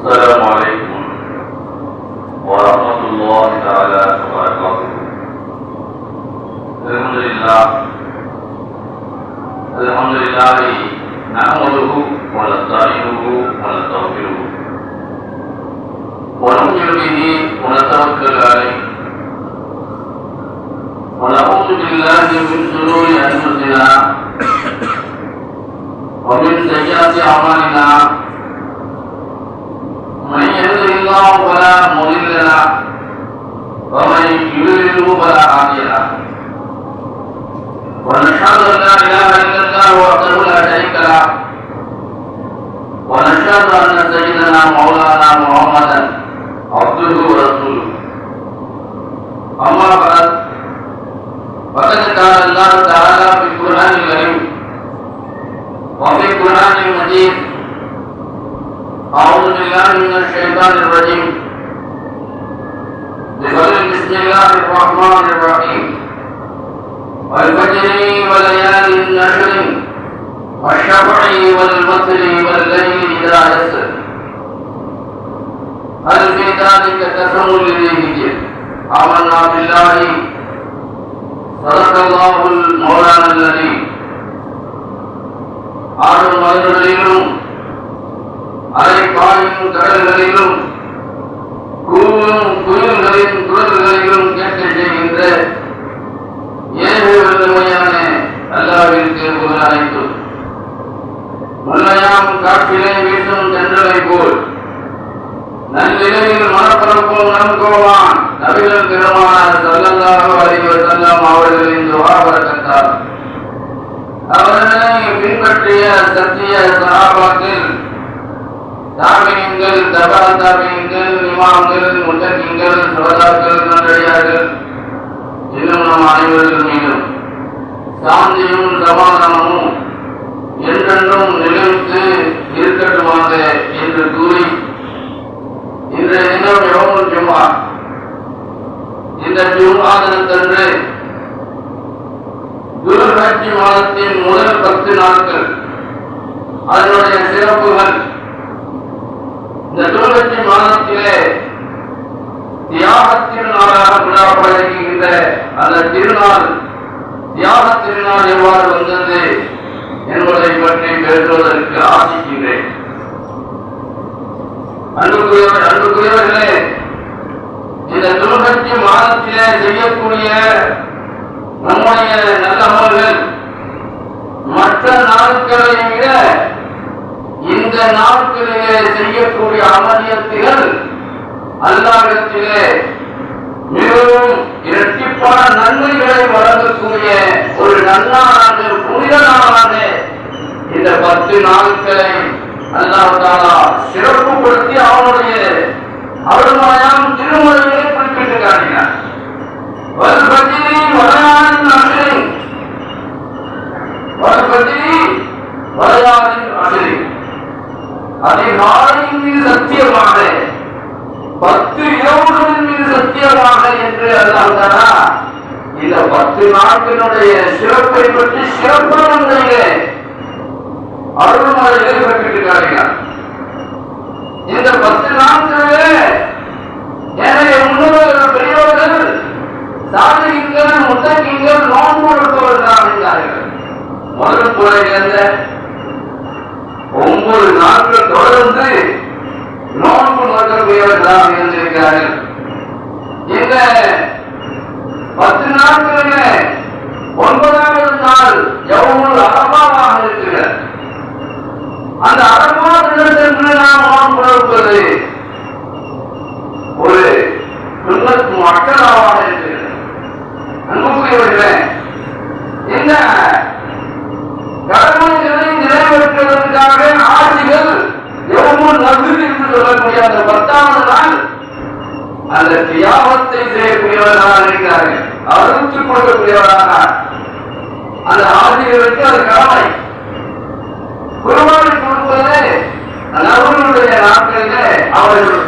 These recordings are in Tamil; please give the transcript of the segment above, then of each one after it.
السلام عليكم முல்லையாம் காற்றிலே வீசும் தென்றலை போல். நன்னிலையில் மனப்பரப்பும் நன்கோவான் நபிகள் பெருமானார் சல்லல்லாஹு அலைஹி வஸல்லம் அவர்களின் துவாபரக்கத்தார் அவர்களை பின்பற்றிய சத்திய சகாபாத்தில் தாமியங்கள் தபா தாமியங்கள் இமாம்கள் முத்தகிங்கள் சோதாக்கள் நன்றடியார்கள் இன்னும் நம் அனைவர்கள் மீதும் சாந்தியும் சமாதானமும் என்றென்றும் நிலைத்து இருக்கட்டுமாக என்று கூறி இந்த தினம் எவ்வளவு ஜும்மா இந்த ஜும்மா தினத்தன்று குருகாட்சி மாதத்தின் முதல் பத்து நாட்கள் அதனுடைய சிறப்புகள். இந்த துர்கட்சி மாதத்திலே தியாகத்தின் நாளாக இருக்கின்ற அந்த திருநாள் தியாக திருநாள் எவ்வாறு வந்தது? என்பதை பற்றி பேசுவதற்கு ஆசிக்கின்றேன். அன்புக்குரியவர் அன்புக்குரியவர்களே இந்த துர்கட்சி மாதத்திலே செய்யக்கூடிய நம்முடைய நல்ல அமல்கள் மற்ற நாட்களை விட இந்த நாட்களிலே செய்யக்கூடிய அமலியத்துகள் அல்லாவிடத்திலே மிகவும் இரட்டிப்பான நன்மைகளை வழங்கக்கூடிய ஒரு நன்னாளாக புனித நாளாக இந்த பத்து நாட்களை அல்லாஹாலா சிறப்புப்படுத்தி அவனுடைய அருள்மாயாம் திருமுறைகளை குறிப்பிட்டு காட்டினார் வல்பதிரி வரையாடின் அசரி வல்பதிரி வரையாடின் அசரி அதிகாலையின் மீது சத்தியமாக பத்து இரவுகளின் மீது சத்தியமாக என்று அல்லாஹாலா இந்த பத்து நாட்களினுடைய சிறப்பை பற்றி சிறப்பான முறையிலே அருள்மலையை பெற்றிருக்கிறார்கள் இந்த பத்து நாட்களிலே எனவே முன்னோர்கள் பெரியவர்கள் சாதகிங்கள் முத்தகிங்கள் நோன்பு கொடுப்பவர்கள் என்றார்கள் முதல் குறைந்த ஒன்பது நாட்கள் தொடர்ந்து நோன்பு நோக்கக்கூடியவர்களாக இருந்திருக்கிறார்கள் இந்த பத்து நாட்களில் ஒன்பதாவது நாள் அவர்கள் அரபாவாக இருக்கிறார் அந்த அரபா தினத்திற்கு நாம் நோன்பு நோக்குவது ஒரு சுண்ணத் மக்களாக இருக்கிறது. அன்புக்குரியவர்களே இந்த கடமைகளை நிறைவேற்றுவதற்காக ஆட்சிகள் எவ்வளவு நகர் என்று சொல்லக்கூடிய அந்த பத்தாவது நாள் அந்த தியாகத்தை செய்யக்கூடியவர்களாக இருக்கிறார்கள். அறுத்து கொடுக்கக்கூடியவராக அந்த ஆசிரியருக்கு அது கடமை குருவானை கொடுப்பது நபர்களுடைய நாட்களில் அவர்கள்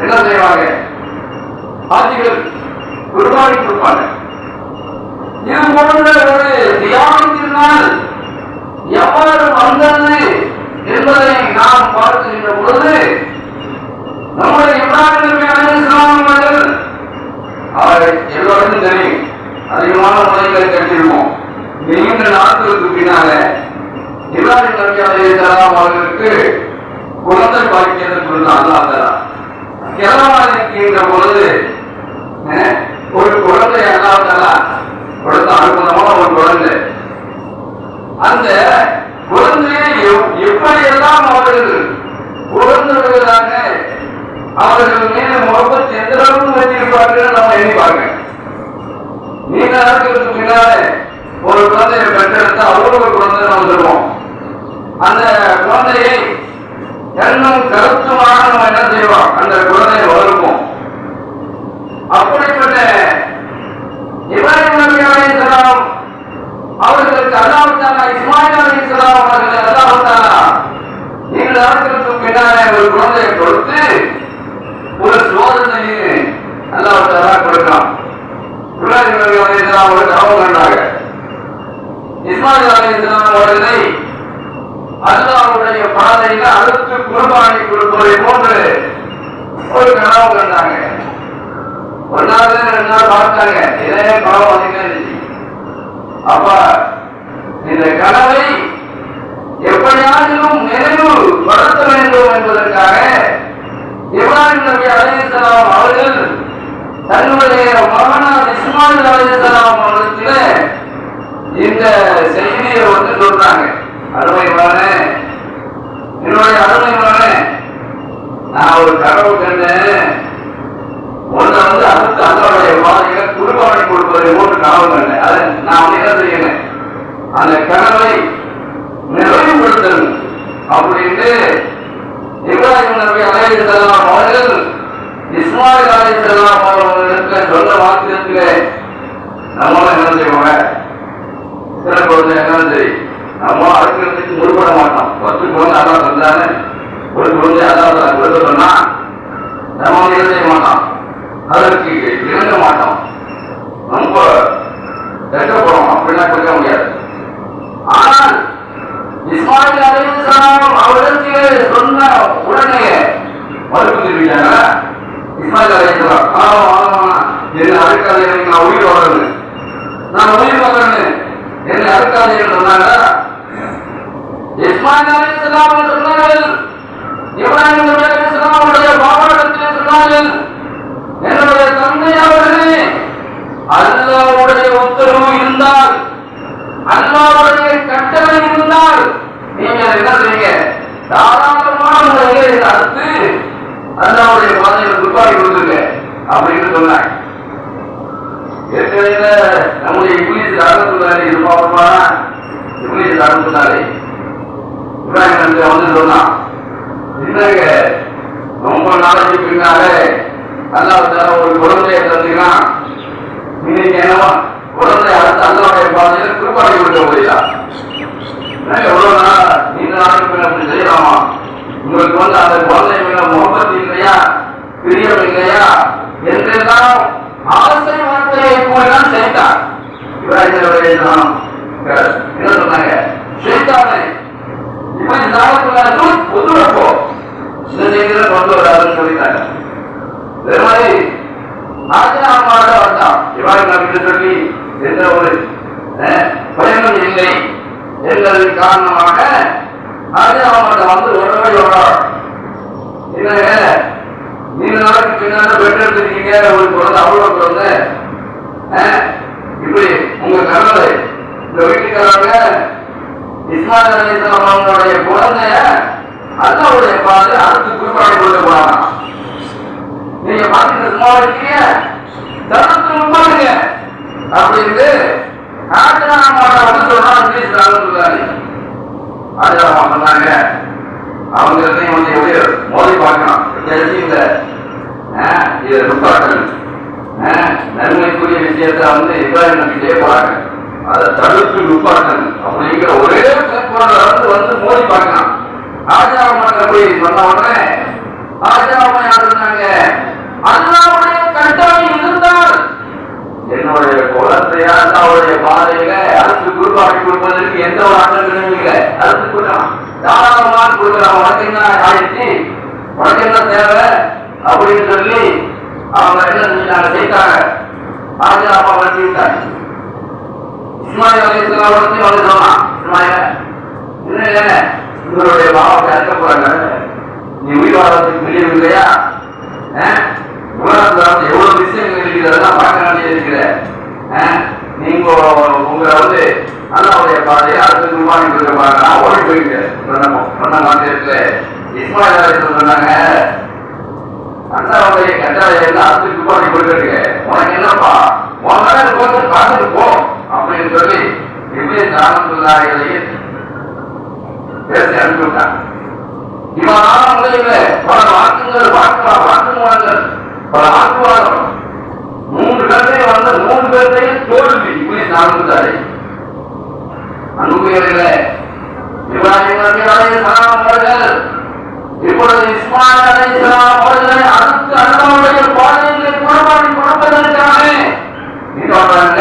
என்ன செய்வாங்க? ஆட்சிகள் குருவானை கொடுப்பாங்க. இது போன்ற ஒரு தியானத்தினால் எவ்வாறு வந்தது என்பதை நாம் பார்க்கின்ற பொழுது சொல்றாங்க. அருமை மகனே என்னுடைய அருமை மகனே நான் ஒரு கனவு கண்டேன் ஒன்றை வந்து அடுத்து அதனுடைய பாதையில குடும்பத்தை கொடுப்பதை போட்டு கனவு கண்டேன் அதை நான் வந்து என்ன செய்யணும் அந்த கனவை நிறைவுபடுத்தணும். அப்படின்னு இப்ராஹிம் நபி செல்லாம் அவர்கள் இஸ்மாயில் அலைஹிஸ்ஸலாம் அவர்களுக்கு சொன்ன வாக்கியத்திலே நம்மளும் என்ன செய்வாங்க சில குழந்தை என்ன சரி நம்ம அடுக்கிறதுக்கு முற்பட மாட்டோம். பத்து குழந்தை அதான் தந்தானே ஒரு குழந்தை அதான் கொடுக்க சொன்னா நம்ம என்ன செய்ய மாட்டோம்? அதற்கு இணங்க மாட்டோம். ரொம்ப கஷ்டப்படுறோம் அப்படின்னா கொடுக்க முடியாது. ஆனால் இஸ்மாயில் அலைஹிஸ்ஸலாம் அவருக்கு சொன்ன உடனே மறுப்பு தெரிவித்தாங்க இஸ்மாயில் அலைஹிஸ்ஸலாம் ஆமா ஆமா என்ன அறுக்காத நான் உயிர் வரணும் நான் உயிர் வரணும் என்னை அறுக்காதீர்கள் சொன்னாங்க இஸ்மாயில் அலைஹிஸ்ஸலாம் சொன்னார்கள் இப்ராஹிம் நபி அலைஹிஸ்ஸலாம் அவருடைய பாபாடத்தில் சொன்னார்கள். என்னுடைய தந்தை அவர்களே அல்லாஹ்வுடைய உத்தரவு இருந்தால் அல்லாஹ்வுடைய கட்டளை இருந்தால் நீங்க என்ன செய்யுங்க தாராளமான முறையில் அறுத்து அல்லாஹ்வுடைய பாதையில் துப்பாக்கி கொடுத்துருங்க அப்படின்னு சொன்னாங்க ஏற்கனவே நம்முடைய இங்கிலீஷ் அறந்துள்ளாரு இருப்பாப்பா இங்கிலீஷ் இப்ராஹிம் நபி வந்து சொன்னான். என்னங்க ரொம்ப நாளைக்கு பின்னாலே அல்லாஹ் ஒரு குழந்தையை தந்தீங்கன்னா இன்னைக்கு என்னவோ குழந்தை அடுத்து அல்லாவுடைய பாதையில குறிப்பாடி கொடுக்க முடியா எவ்வளவு நாள் இந்த நாளைக்கு பின்ன அப்படி செய்யலாமா? உங்களுக்கு வந்து அந்த குழந்தை மேல முகப்பத்து இல்லையா பிரியம் இல்லையா என்றெல்லாம் ஆசை வார்த்தையை கூடதான் செய்தார் இவராஜனுடைய நாமம் என்ன சொன்னாங்க? செய்தானே ஒத்துழைப்போ இந்த செய்தியில கொண்டு வராதுன்னு சொல்லிட்டாங்க அதே மாதிரி ஆஜராமாட வந்தான் இவ்வாறு நம்பிக்கை சொல்லி எந்த ஒரு அஹ், பயனும் இல்லை என்பதன் காரணமாக ஆஜராமாட்ட வந்து உடனே வர்றார் என்னங்க நீண்ட நாளுக்கு பின்னால பெற்றெடுத்திருக்கீங்க ஒரு குழந்தை அவ்வளவு குழந்தை அஹ், இப்படி உங்க கணவர் இந்த வீட்டுக்காரங்க இஸ்மாயில் அலிஸ்லாம் அவங்களுடைய குழந்தைய அல்லாவுடைய பாதை அடுத்து குறிப்பாடு கொண்டு போனாங்க நீங்க பாத்தீங்க சும்மா இருக்கீங்க தரத்து பாருங்க அப்படின்னு ஆஜராமாட்ட வந்து சொல்றாங்க பேசுறாங்க அவங்க வந்து எப்படி மோதி பார்க்கலாம் தெரிஞ்சுங்க இதை நுட்பாட்டல் நன்மைக்குரிய விஷயத்தை வந்து இப்ராஹிம் நம்பிக்கையே போறாங்க. அதை தடுத்து நுட்பாட்டல் அப்படிங்கிற ஒரே பிளாட்ஃபார்ம்ல வந்து வந்து மோதி பார்க்கலாம். ஆஜராமாட்ட போய் சொன்ன உடனே ஆஜராமா யார் இருந்தாங்க அல்லாவுடைய கட்டளை இருந்தால் என்னுடைய குலத்தையா அவருடைய பாதையில அரசு குருபாடி கொடுப்பதற்கு எந்த ஒரு ஆட்டங்களும் இல்லை. அடுத்து கொடுக்கலாம். தாராளமா கொடுக்கலாம். உனக்கு என்ன ஆயிடுச்சு? உனக்கு என்ன தேவை? அப்படின்னு சொல்லி அவங்க என்ன செஞ்சாங்க செய்தாங்க ஆஜா அப்பா வண்டி இஸ்மாயில் அலிஸ்லாம் வந்து வந்து சொன்னான் இஸ்மாயில இல்ல உங்களுடைய பாவத்தை அறுக்க போறாங்க. நீ உயிர் வாழ்றதுக்கு முடியும் இல்லையா அஹ்? எவ்வளவு விஷயங்கள் இருக்கிறதெல்லாம் பார்க்க அஹ்? நீங்க உங்களை வந்து அல்லாவுடைய பாதையை அடுத்த குர்பானி கொடுக்க பாருங்க. ஓடி போயிட்டேன் சொன்ன சொன்ன இஸ்மாயில் சொன்னாங்க. அண்ணாவுடைய கட்டாய அடுத்த குர்பானி கொடுத்துருக்கு உனக்கு என்னப்பா? உன் மேல பார்த்துட்டு போ. அப்படின்னு சொல்லி இப்படி தானத்துள்ளாரிகளையே பேசி அனுப்பிவிட்டான் இவனால முடியல பல வாக்குங்கள் வாக்கு வாக்குவாதங்கள் பல வாக்குவாதம் மூன்று பேர்த்தையும் வந்த மூன்று பேர்த்தையும் தோல்வி இப்படி நான்குதாரி அன்புகளே இப்ராஹிம் நபி அலைஹிஸ்ஸலாம் அவர்கள் இப்பொழுது இஸ்மாயில் அலைஹிஸ்ஸலாம் அவர்களை அடுத்து அல்லாஹ்வுடைய பாதையிலே குர்பானி கொடுப்பதற்காக இங்க வர்றாங்க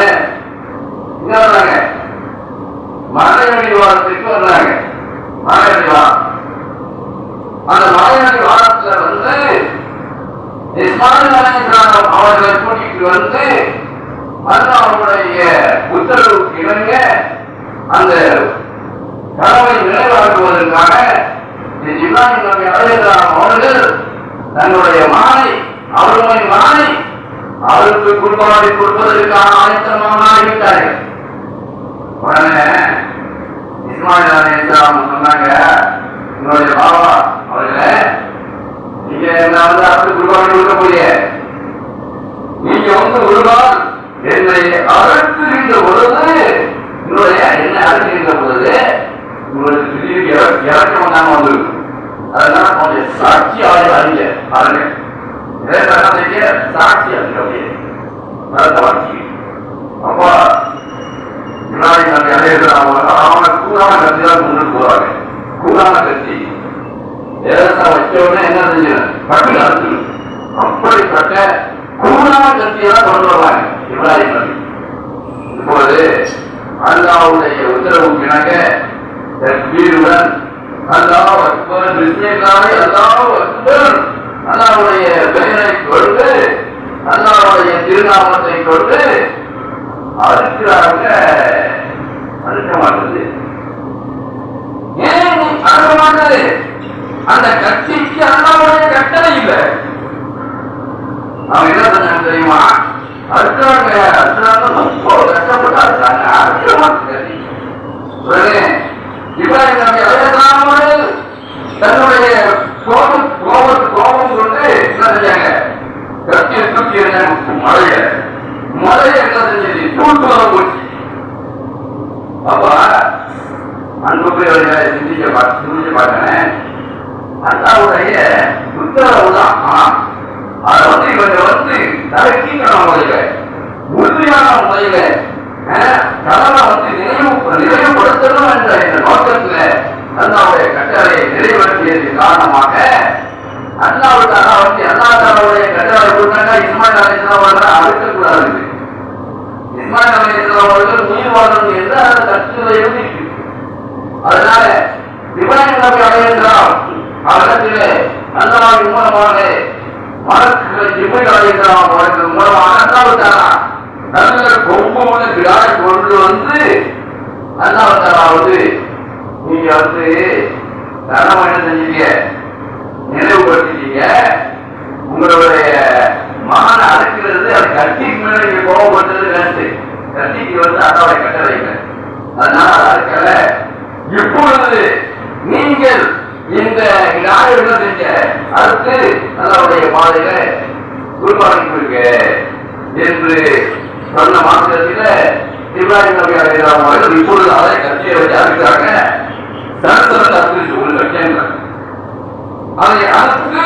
இங்க வர்றாங்க மலையடி வாரத்துக்கு வர்றாங்க மலையடி வாரம். அந்த மலையடி வாரத்துல வந்து அவர்களை கூட்டிட்டு வந்து அல்லாஹ்வுடைய உத்தரவுக்கு இணங்க அந்த கடமை நினைவாக்குவதற்காக இப்ராஹிம் நபி அலைஹிஸ்ஸலாம் அவர்கள் தன்னுடைய மாலை அவர்களுடைய மாலை அவருக்கு குர்பானை கொடுப்பதற்கான ஆயத்தமாக விட்டார்கள் உடனே இஸ்மாயில் அலைஹிஸ்ஸலாம் சொன்னாங்க என்னுடைய பாபா அவர்களே நீங்க என்ன வந்து அவருக்கு குர்பானை கொடுக்க போறிய நீங்க வந்து ஒரு என்னை பொழுது உங்களுடைய என்னை பொழுது உங்களுக்கு இறக்கம் வந்திருக்கும் அதனால சாட்சியாக அறிஞ்ச பாருங்க. சாட்சி அறிஞ்ச அப்படியே இப்ராஹிம் நபி அலைஹிஸ்ஸலாம் அவனை கூறான கத்தி தான் கொண்டு போறாங்க கூறான கத்தி. ஏதா உடனே என்ன செஞ்சு பட்டு அறுத்து அப்படிப்பட்ட கூறான கத்தியெல்லாம் கொண்டு வருவாங்க இப்ராஹிம் நபி. இப்போது அல்லாவுடைய உத்தரவு இணங்க தக்பீருடன் அல்லாஹ் அக்பர் பிஸ்மில்லாஹி அல்லாஹ் அக்பர். அல்லாஹ்வுடைய பெயரை கொண்டு அல்லாஹ்வுடைய திருநாமத்தை கொண்டு அறுக்கிறாங்க அறுக்க மாட்டது ஏன் நீ மாட்டது அந்த கட்சிக்கு அண்ணாவுடைய கட்டளை இல்லை. அவன் என்ன பண்ண தெரியுமா? அறுக்கிறாங்க அடுத்த ரொம்ப கஷ்டப்பட்டு அறுக்கிறாங்க அறுக்க மாட்டேங்க உடனே தன்னுடைய கோபம் கோபம் கோபம் கொண்டு என்ன செஞ்சாங்க? கட்சியை தூக்கி மழையை. மழை என்ன செஞ்சது? தூட்டு வர போச்சு. அப்ப அன்புக்குரியவர்களை சிந்திக்க பார்த்து சிந்திக்க பார்க்கிறேன் அல்லாவுடைய உத்தரவு தான் அதை வந்து இவங்க வந்து தரக்கீங்கிற முறையில உறுதியான முறையில கடலை வந்து நினைவு நினைவுபடுத்தணும் என்ற இந்த நோக்கத்துல அல்லாவுடைய கட்டளையை நிறைவேற்றியது காரணமாக அல்லாவுக்கு அல்லா வந்து அல்லா தாலாவுடைய கட்டளை கொடுத்தாங்க இஸ்மாயில் அலிஸ்லாம் அவர்கள் அறுக்கக்கூடாது இஸ்மாயில் அலிஸ்லாம் அவர்கள் உயிர் வாழணும் என்று அந்த கட்டளை இருக்கு அதனால இப்ராஹிம் நபி அலைஹிஸ்ஸலாம் அவரிடத்திலே அல்லாஹ்வின் மூலமாக மலக்குகள் ஜிப்ரீல் அலைஹிஸ்ஸலாம் அவர்கள் மூலமாக அல்லாஹ் தஆலா நல்ல கொம்புள்ள விழாவை கொண்டு வந்து அல்லாஹ் தஆலா வந்து நீங்க வந்து தரம் என்ன செஞ்சீங்க நினைவுபடுத்திட்டீங்க உங்களுடைய மகனை அறுக்கிறது அது கத்திக்கு மேல நீங்க கோபப்பட்டது வேண்டு கத்திக்கு வந்து அல்லாவுடைய கட்டளை இல்லை அதனால அது அறுக்கல இப்பொழுது நீங்கள் இந்த நாடுகள் செஞ்ச அடுத்து அல்லாவுடைய பாதையில குருபானிக்கு என்று சொன்ன மாத்திரத்தில் இப்ராஹிம் நபி அவர்கள் இப்பொழுது அதை கட்சியை வச்சு அறுக்கிறாங்க சரசரத்தை அறுத்து உள்ள அதை அடுத்து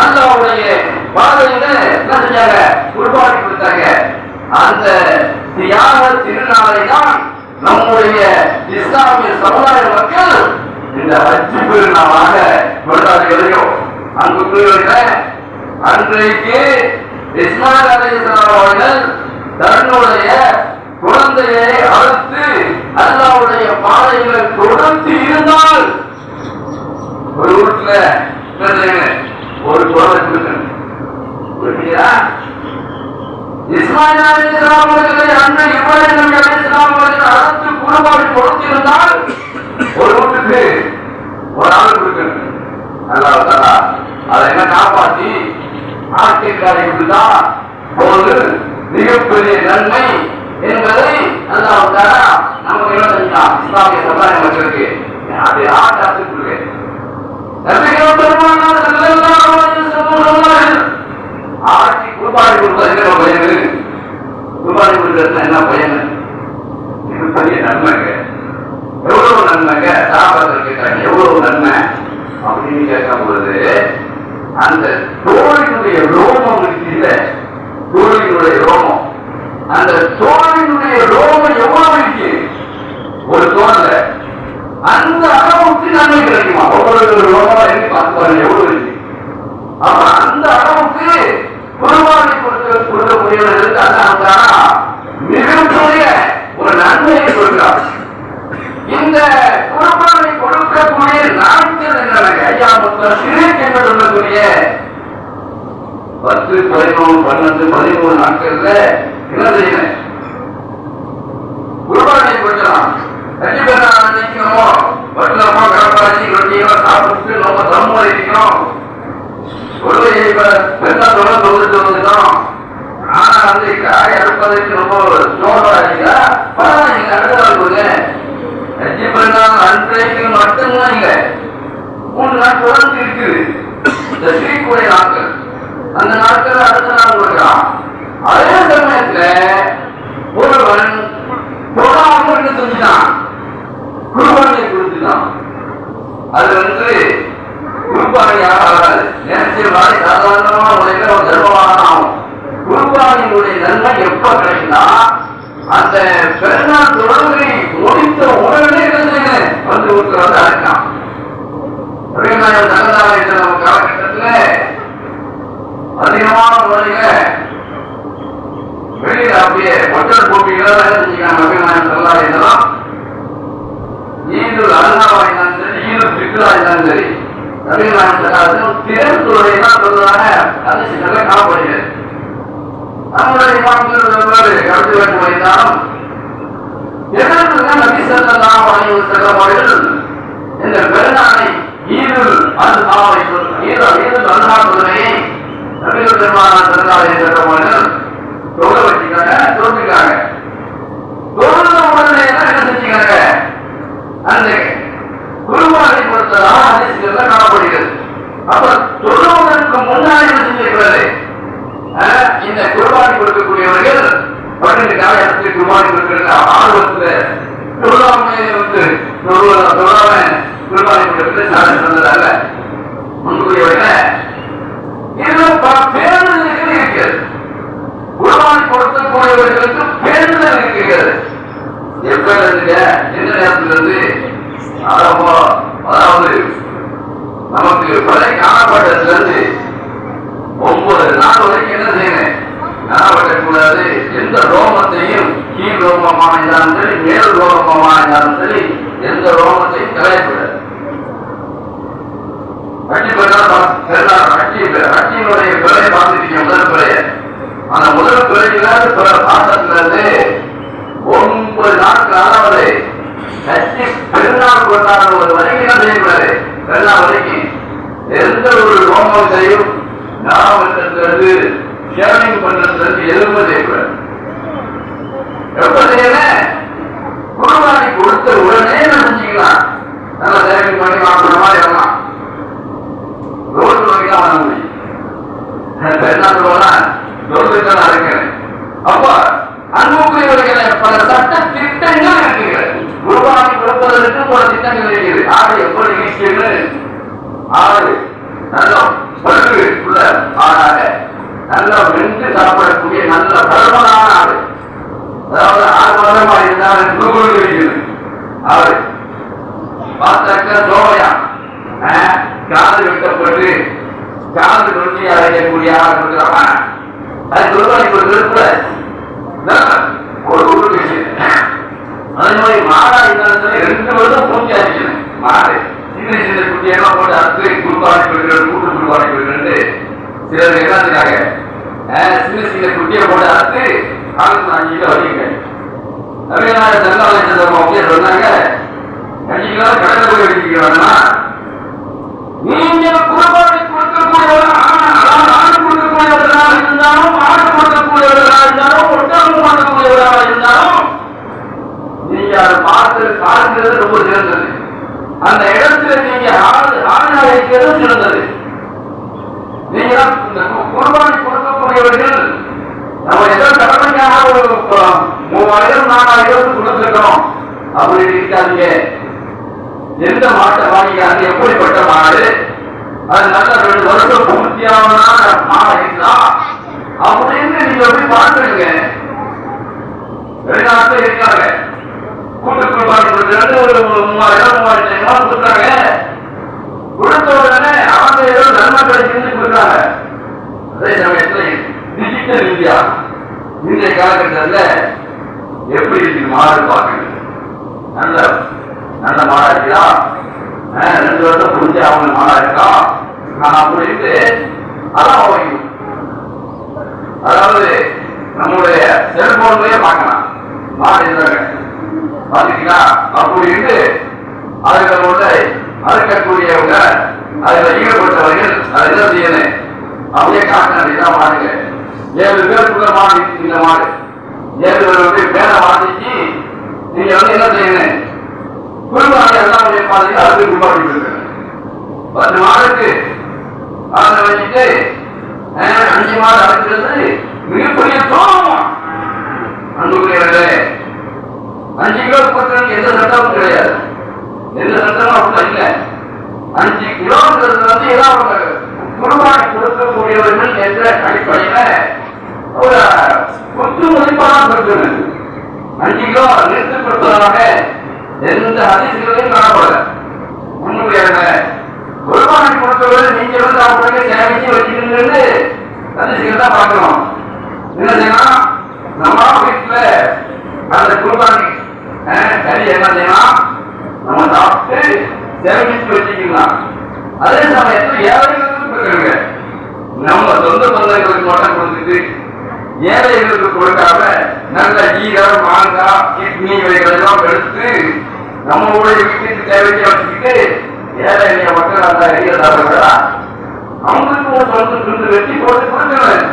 அல்லாவுடைய பாதையில என்ன செஞ்சாங்க? கொடுத்தாங்க. அந்த தியாக திருநாளை தான் நம்முடைய இஸ்லாமிய சமுதாய மக்கள் இந்த ஹஜ்ஜு பெருநாளாக கொண்டாடுகிறோம் அன்புக்குரியவர்களே அன்றைக்கு இஸ்மாயில் அலைஹிஸ்ஸலாம் அவர்கள் தன்னுடைய குழந்தையை அறுத்து அல்லாவுடைய பாதையில தொடர்ந்து இருந்தால் ஒரு வீட்டுல ஒரு குழந்தை கொடுக்கணும் புரியுதா? இஸ்மாயில் அலைஹிஸ்ஸலாம் அவர்களை அண்ணன் இப்ராஹிம் நபி அலைஹிஸ்ஸலாம் அவர்கள் அறுத்து குருபாவை கொடுத்திருந்தால் ஒரு வீட்டுக்கு ஒரு ஆள் கொடுக்கணும். நல்லா அதை என்ன காப்பாத்தி ஆட்சிக்காரை தான் ஒரு மிகப்பெரிய நன்மை என்பதை நல்லா இருக்கா நமக்கு என்ன செஞ்சான் இஸ்லாமிய சமுதாயம் வச்சிருக்கு. அது ஆட்டாத்துக்கு நபிகள் ஆட்சி கொடுப்பது என்ன பயனு? குர்பானி கொடுக்கறது என்ன பயனு? இது நன்மைங்க எவ்வளவு நன்மைங்க? சாப்பிட்றது கேட்டாங்க எவ்வளவு நன்மை? அப்படின்னு கேட்கும் பொழுது அந்த தோழினுடைய ரோமம் இருக்கு இல்ல தோழினுடைய ரோமம். அந்த தோழினுடைய ரோமம் எவ்வளவு இருக்கு ஒரு தோணல அந்த அளவுக்கு நன்மை கிடைக்குமா ஒவ்வொரு ரோமம் எண்ணி பார்த்து பாருங்க எவ்வளவு இருக்கு அப்ப அந்த அளவுக்கு குருவானை கொடுக்க கொடுக்கக்கூடியவர்களுக்கு அல்லாஹ் மிகப்பெரிய ஒரு நன்மையை கொடுக்கிறார் இந்த குருபானை கொடுக்கக்கூடிய நாட்கள் என்னங்க ஐயா மொத்தம் சிறுக்கு என்று சொல்லக்கூடிய பத்து பதினொன்று பன்னெண்டு பதிமூணு நாட்கள்ல என்ன செய்யணும் குருபானை கொடுக்கலாம் கட்சி பெறா நினைக்கணும் வட்டலமோ கடப்பாச்சி ரொட்டியோ சாப்பிட்டு நம்ம தம்மோ இருக்கணும் கொள்கையை பெண்ணத்தோட தொகுத்து வந்துட்டோம் ஆனா வந்து காய் அறுப்பதற்கு ரொம்ப சோழா இருக்கா பரவாயில்ல அடுத்த நாள் கொடுங்க கட்சி பெருநாள் அன்றைக்கு மட்டும்தான் இல்ல மூணு நாள் தொடர்ந்து இருக்குது இந்த நாட்கள். அந்த நாட்கள் அடுத்த நாள் கொடுக்கலாம் அதே சமயத்துல ஒருவன் தொடாமல் என்ன செஞ்சுட்டான் குருபானை கொடுத்துட்டான். அது வந்து குருபானியாக ஆகாது நேரத்தில் சாதாரணமான முறையில் ஒரு தர்மமாக ஆகும். குருபானியுடைய நன்மை எப்ப கிடைக்குன்னா அந்த பெருநாள் தொடர்பை முடித்த உடனே வந்து செய்யணும்? வந்து வீட்டுல வந்து அழைக்கான் பெருநாள் தகவலாக காலகட்டத்தில் அதிகமான முறையில வெளியில அப்படியே மக்கள் போட்டிகளாக செஞ்சுக்காங்க அபிநாயகம் சொல்லலாம் இதெல்லாம் ஈதுல் அல்லாவா இருந்தாலும் சரி ஈதுல் இருந்தாலும் சரி அபிநாயகம் சொல்லாதும் திறத்துறை தான் சொல்றாங்க? அது சில காணப்படுகிறது நம்மளுடைய இமாம்கள் கருத்து வேண்டு வைத்தாலும் எதற்கு நபி அவர்கள் இந்த பெருநாளை ஈதுல் அல்ஹாவை சொல் ஈதுல் ஈதுல் அல்ஹா நபிகள் பெருமானார் ஸல்லல்லாஹு அலைஹி வஸல்லம் தொழ தொழுகிறாங்க தொழுத உடனே என்ன செஞ்சுக்காங்க அந்த குருவானை பொறுத்ததாக ஹதீஸ்கள்ல காணப்படுகிறது. அப்ப தொழுவதற்கு முன்னாடி என்ன செஞ்சிருக்கிறது? அஹ், இந்த குர்பானி கொடுக்கக்கூடியவர்கள் பன்னெண்டு காலத்துக்கு குர்பானி தொழுவாமையை வந்து தொழுவ தொழாம சாதனை சொன்னதல்ல முன்கூறியவர்கள் இன்னும் பேருந்துகள் இருக்கிறது குர்பானி கொடுக்கக்கூடியவர்களுக்கு பேருந்துகள் இருக்கிறது எப்ப இருந்துங்க? எந்த நேரத்துல இருந்து? அதாவது நமக்கு பழைய காணப்பட்டதுல இருந்து ஒன்பது நாள் வரைக்கும் என்ன செய்யணும் காணப்படக்கூடாது எந்த ரோமத்தையும் கீழ் ரோமமாக இருந்தாலும் சரி மேல் ரோமமாக இருந்தாலும் சரி எந்த ரோமத்தையும் கலையக்கூடாது. கட்சி பெருநாள் வட்டி கட்சியினுடைய பிழையை பார்த்துட்டீங்க முதல் பிழையை அந்த முதல் பிழையில பிற பாசத்துல ஒன்பது நாட்கள் அதாவது கட்சி பெருநாள் கொண்டாடுவது வரைக்கும் செய்யக்கூடாது? பெருநாள் வரைக்கும் எந்த ஒரு ரோமத்தையும் ஞாபகத்திலிருந்து ஷேவிங் பண்றதுலேருந்து எதுவுமே செய்யக்கூடாது. எப்ப செய்யணும் குருவானி கொடுத்த உடனே நினைச்சிக்கலாம் செஞ்சுக்கலாம்? நல்லா சேவிங் பண்ணி வாங்கணுமா மாதிரி வரலாம் ரோடு வரைக்கும் வாங்க முடியும் என்ன சொல்லுவாங்க ரோடுக்கு நான் இருக்கிறேன் அப்ப அன்புக்குரியவர்களை பல சட்ட திட்டங்கள் இருக்கிறது குருவானி கொடுப்பதற்கு பல திட்டங்கள் இருக்கிறது ஆடு எப்படி இருக்கிறது ஆடு நல்ல பழுது உள்ள ஆடாக நல்ல வென்று சாப்பிடக்கூடிய நல்ல பருமனான ஆடு அதாவது ஆறு மாதமா இருந்தால் நூறு இருக்குது ஆடு பார்த்தாக்க சோமையா காது வெட்டப்பட்டு காது நொண்டி அடையக்கூடிய ஆள் இருக்கிறாங்க அது குருவானி கொடுக்கிறது கூட ஒரு ஒரு விஷயம் அதே மாதிரி மாடா இருந்தாலும் சரி ரெண்டு வருஷம் பூச்சி அடிக்கணும் மாடு சின்ன சின்ன குட்டியெல்லாம் போட்டு அறுத்து குருவானி கொடுக்கிறது கூட்டு குருவானி கொடுக்கிறது சிலர் என்ன செய்றாங்க அஹ், சின்ன சின்ன குட்டியை அஞ்சு கிலோ வரைங்க நவீன செல்லாலை செல்வம் அப்படியே சொன்னாங்க. அஞ்சு கிலோ கடலை போய் வச்சுக்கிறாங்கன்னா நீங்கள் கொடுக்கக்கூடியவர்கள்? ஆடு கொடுக்கக்கூடியவர்களாக இருந்தாலும் மாடு கொடுக்கக்கூடியவர்களாக இருந்தாலும் ஒட்டகம் கொடுக்கக்கூடியவர்களாக இருந்தாலும் நீங்க அதை பார்த்து பார்க்கிறது ரொம்ப சிறந்தது. அந்த இடத்துல நீங்க ஆடு ஆடு வைக்கிறது சிறந்தது. நீங்க தான் இந்த குர்பானி கொடுக்கக்கூடியவர்கள் நம்ம ஏதோ கடமைக்காக ஒரு மூவாயிரம் நாலாயிரம் கொடுத்துருக்கோம். அப்படின்னு இருக்காதீங்க. எந்த மாட்டை வாங்கிக்காது எப்படிப்பட்ட மாடு? அது நல்ல ரெண்டு வருஷம் பூர்த்தியான மாடு இருக்கலாம் அப்படின்னு நீங்க போய் பார்த்துருங்க. வெளிநாட்டுல இருக்காங்க. கூட்டு குடும்பம் ஒரு மூவாயிரம் மூவாயிரத்தி ஐநூறு கொடுத்தாங்க கொடுத்த உடனே அவங்க ஏதோ நன்மை கிடைக்குன்னு கொடுக்குறாங்க அதே சமயத்துல டிஜிட்டல் இந்தியா இன்றைய காலகட்டத்தில் எப்படி இருக்கு மாடு பார்க்கணும் நல்ல நல்ல மாடாச்சியா ரெண்டு வருஷம் புரிஞ்சு அவங்க மாடா இருக்கா? நான் அப்படின்ட்டு அதான் அதாவது நம்முடைய செல்போன்லயே பார்க்கலாம். மாடு இருந்தாங்க பாத்தீங்களா அப்படின்ட்டு அதுல உள்ள அறுக்கக்கூடியவங்க அதுல ஈடுபட்டவர்கள் அதை என்ன செய்யணும்? அப்படியே காட்டணும் அப்படிதான் மாடுங்க ஏழு பேர் பேருக்குள்ள மாடு இந்த மாடு. ஏழு பேர் வந்து மேல மாட்டிச்சு நீங்க வந்து என்ன செய்யணும் குடும்பம் எல்லாம் பாத்தீங்கன்னா அது குடும்பம் இருக்கு பத்து மாடுக்கு அதை வச்சுட்டு அஞ்சு மாடு அழைக்கிறது மிகப்பெரிய சோகம். அன்புக்குரியவர்களே அஞ்சு கிலோ பத்திரம் எந்த சட்டமும் கிடையாது. எந்த சட்டமும் அப்படிலாம் இல்லை. அஞ்சு கிலோங்கிறது வந்து ஏதாவது ஒரு குடும்பம் கொடுக்கக்கூடியவர்கள் என்ற அடிப்படையில ஒரு குத்து மதிப்பான கொடுக்கணும் அஞ்சு கிலோ நிறுத்தப்படுவதாக எந்த அதிசயங்களையும் காணப்படல. உண்மையாக குர்பானி கொடுத்தவர்கள் நீங்க வந்து அவங்களுக்கு சேமிச்சு வச்சுக்கிறது அதிசயம் தான் பார்க்கணும் என்ன செய்யலாம் நம்ம வீட்டில் அந்த குர்பானி அஹ், கறி என்ன செய்யலாம் நம்ம சாப்பிட்டு சேமிச்சு வச்சுக்கலாம். அதே சமயத்துல ஏழைகளுக்கும் கொடுக்குறங்க நம்ம சொந்த பந்தங்களுக்கு மட்டும் கொடுத்துட்டு ஏழைகளுக்கு கொடுக்காம நல்ல ஈரம் மாங்காய் கிட்னி இவைகளெல்லாம் எடுத்து நம்மளுடைய வீட்டுக்கு தேவைக்கு வச்சுக்கிட்டு ஏழை எளிய மக்கள் அந்த எளிய அவங்களுக்கு ஒரு சொந்த துண்டு வெட்டி போட்டு கொடுக்கணும்.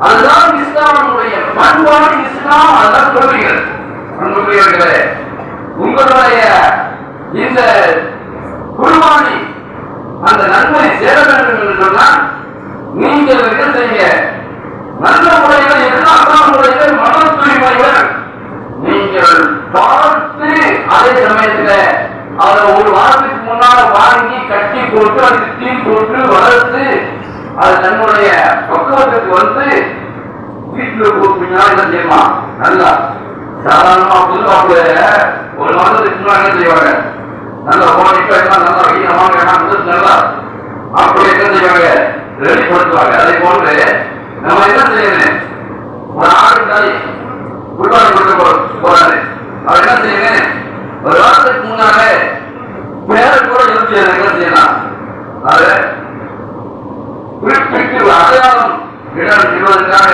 அதுதான் இஸ்லாமுடைய பண்பாடு. இஸ்லாம் அதான் சொல்லுகிறது அன்புக்குரியவர்களே உங்களுடைய இந்த குருவாணி அந்த நன்மை சேர வேண்டும் என்று சொன்னால் நீங்கள் என்ன செய்ய நல்ல முறையில் எல்லா முறையில் மன தூய்மையுடன் நீங்கள் பார்த்து அதே சமயத்துல அதை ஒரு வாரத்துக்கு முன்னால வாங்கி கட்டி போட்டு அதுக்கு தீ போட்டு வளர்த்து அது தன்னுடைய பக்குவத்துக்கு வந்து வீட்டுல போட்டுனா என்ன செய்யுமா நல்லா சாதாரணமா புதுக்காப்புல ஒரு மாதத்துக்கு முன்னாடி என்ன செய்வாங்க? நல்லா போனிக்கா எல்லாம் நல்லா வைக்கிறவாங்க எல்லாம் நல்லா அப்படி என்ன செய்வாங்க? ரெடி படுத்துவாங்க அதை போன்று நம்ம என்ன செய்யணும் ஒரு ஆறு தாய் குர்பானி போறாரு. அவர் என்ன செய்யணும் ஒரு வாரத்துக்கு முன்னாலே பேர கூட இருந்து என்ன செய்யலாம்? குறிப்பிட்டு அடையாளம் இடம் விடுவதற்காக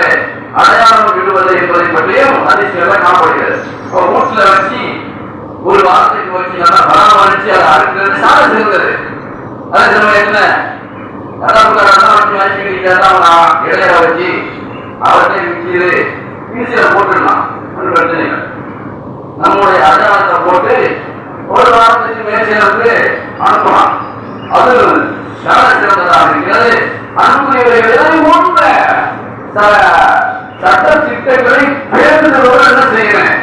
அடையாளம் விடுவது என்பதை பற்றியும் அதிசயம் காணப்படுகிறது. வீட்டுல வச்சு ஒரு வாரத்துக்கு வச்சு நல்லா பராமரிச்சு அதை அறுக்கிறது சாத சிறந்தது இடையில வச்சு அவர்கிட்ட விற்கிறது ஈஸியா போட்டுடலாம் ஒன்றும் பிரச்சனை இல்லை நம்முடைய அடையாளத்தை போட்டு ஒரு வாரத்துக்கு மேற்சேர்ந்து அனுப்பலாம் அது சால சிறந்ததாக இருக்கிறது அன்புக்குரியவர்களை போன்ற சட்ட திட்டங்களை பேருந்தோடு என்ன செய்கிறேன்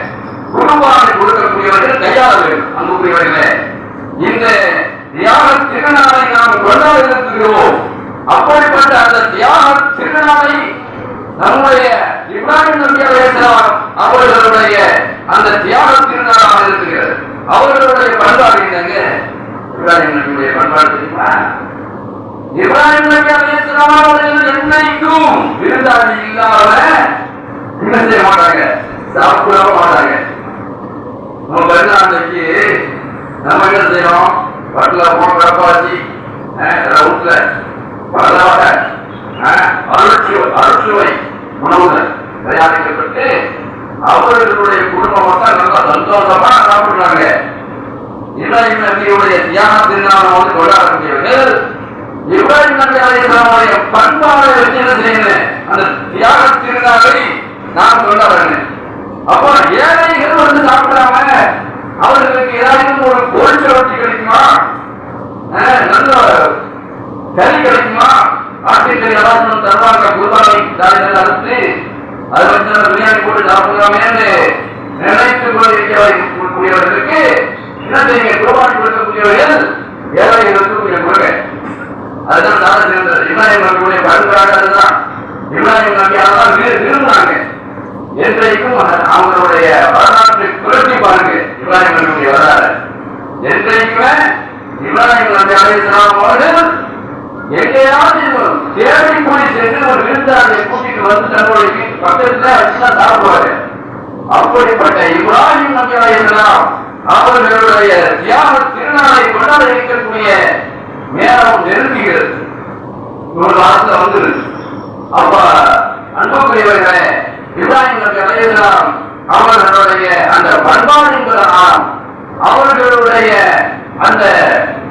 குடும்பானை கொடுக்கக்கூடியவர்கள் கையாள வேண்டும் அன்புக்குரியவர்களே இந்த தியாக திருநாளை நாம் கொண்டாட இருக்கிறோம் அப்படிப்பட்ட அந்த தியாக திருநாளை நம்முடைய இப்ராஹிம் நபி அவர்களுடைய அந்த தியாக திருநாளாக இருக்கிறது அவர்களுடைய பண்பாடு என்னங்க? இப்ராஹிம் நம்பியுடைய பண்பாடு தெரியுமா? இப்ராஹிம் நபி அலைஹிஸ்ஸலாம் அவர்கள் என்னைக்கும் விருந்தாளி இல்லாம என்ன செய்ய மாட்டாங்க? சாப்பிடவும் மாட்டாங்க. நம்ம அன்னைக்கு நம்ம என்ன செய்யறோம்? பட்டில போன கப்பாச்சி ரவுட்ல பரவாக அருட்சுவை அருட்சுவை உணவுகள் தயாரிக்கப்பட்டு அவர்களுடைய குடும்பம் மக்கள் நல்லா சந்தோஷமா சாப்பிடுறாங்க. இப்ராஹிம் நபியுடைய தியான திருநாளம் வந்து கொண்டாடக்கூடியவர்கள் நபி அலைஹிஸ்ஸலாமுடைய பண்பாடை வச்சு என்ன செய்யணும்? அந்த தியாக திருநாளை நாம் கொண்டாடணும் அப்போ ஏழைகள் வந்து சாப்பிடாம அவர்களுக்கு ஏதாவது ஒரு பொருள் சுழற்சி கிடைக்குமா? நல்ல கறி கிடைக்குமா? ஆட்டுக்கறி ஏதாவது தருவாங்க. குருபானி தாய்கள் அறுத்து அதை வச்சு பிரியாணி போட்டு சாப்பிடலாமேன்னு நினைத்து கொண்டிருக்கிறவர்களுக்கு என்ன செய்யுங்க குருபானி கொடுக்கக்கூடியவர்கள் ஏழைகளுக்கு கொஞ்சம் கொடுங்க அதுதான் தான சிறந்தது இப்ராஹிம் நபியுடைய பண்பாடு அதுதான். இப்ராஹிம் நபி அதான் விரும்பினாங்க என்றைக்கும் அவங்களுடைய வரலாற்றை புரட்டி பாருங்க இப்ராஹிம் நபியுடைய வரலாறு. என்றைக்குமே இப்ராஹிம் நபி அலைஹிஸ்ஸலாம் அவர்கள் எங்கேயாவது தேடி போய் சென்று ஒரு விருந்தாளரை கூட்டிட்டு வந்து தன்னுடைய பக்கத்துல அடிச்சுதான் சாப்பிடுவாரு. அப்படிப்பட்ட இப்ராஹிம் நபி அலைஹிஸ்ஸலாம் அவர்களுடைய தியாக திருநாளை கொண்டாட இருக்கக்கூடிய நேரம் நெருங்குகிறது. ஒரு வாரத்துல வந்துருச்சு அப்ப அன்புக்குரியவர்களே இப்ராஹிம் நபி அலைஹிஸ்ஸலாம் அவர்களுடைய அந்த பண்பாடின் பிரகாரம் அவர்களுடைய அந்த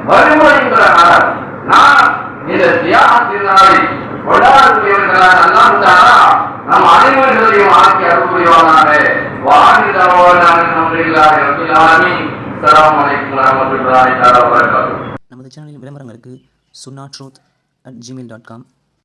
வழிமுறையின் பிரகாரம் நான் இந்த தியாகத்தினாலே கொண்டாடக்கூடியவர்களாக அல்லாம் நம் அனைவர்களையும் ஆக்கி அருள்புரிவானாக நமது சேனலில் விளம்பரங்களுக்கு sunnah truth at Gmail dot com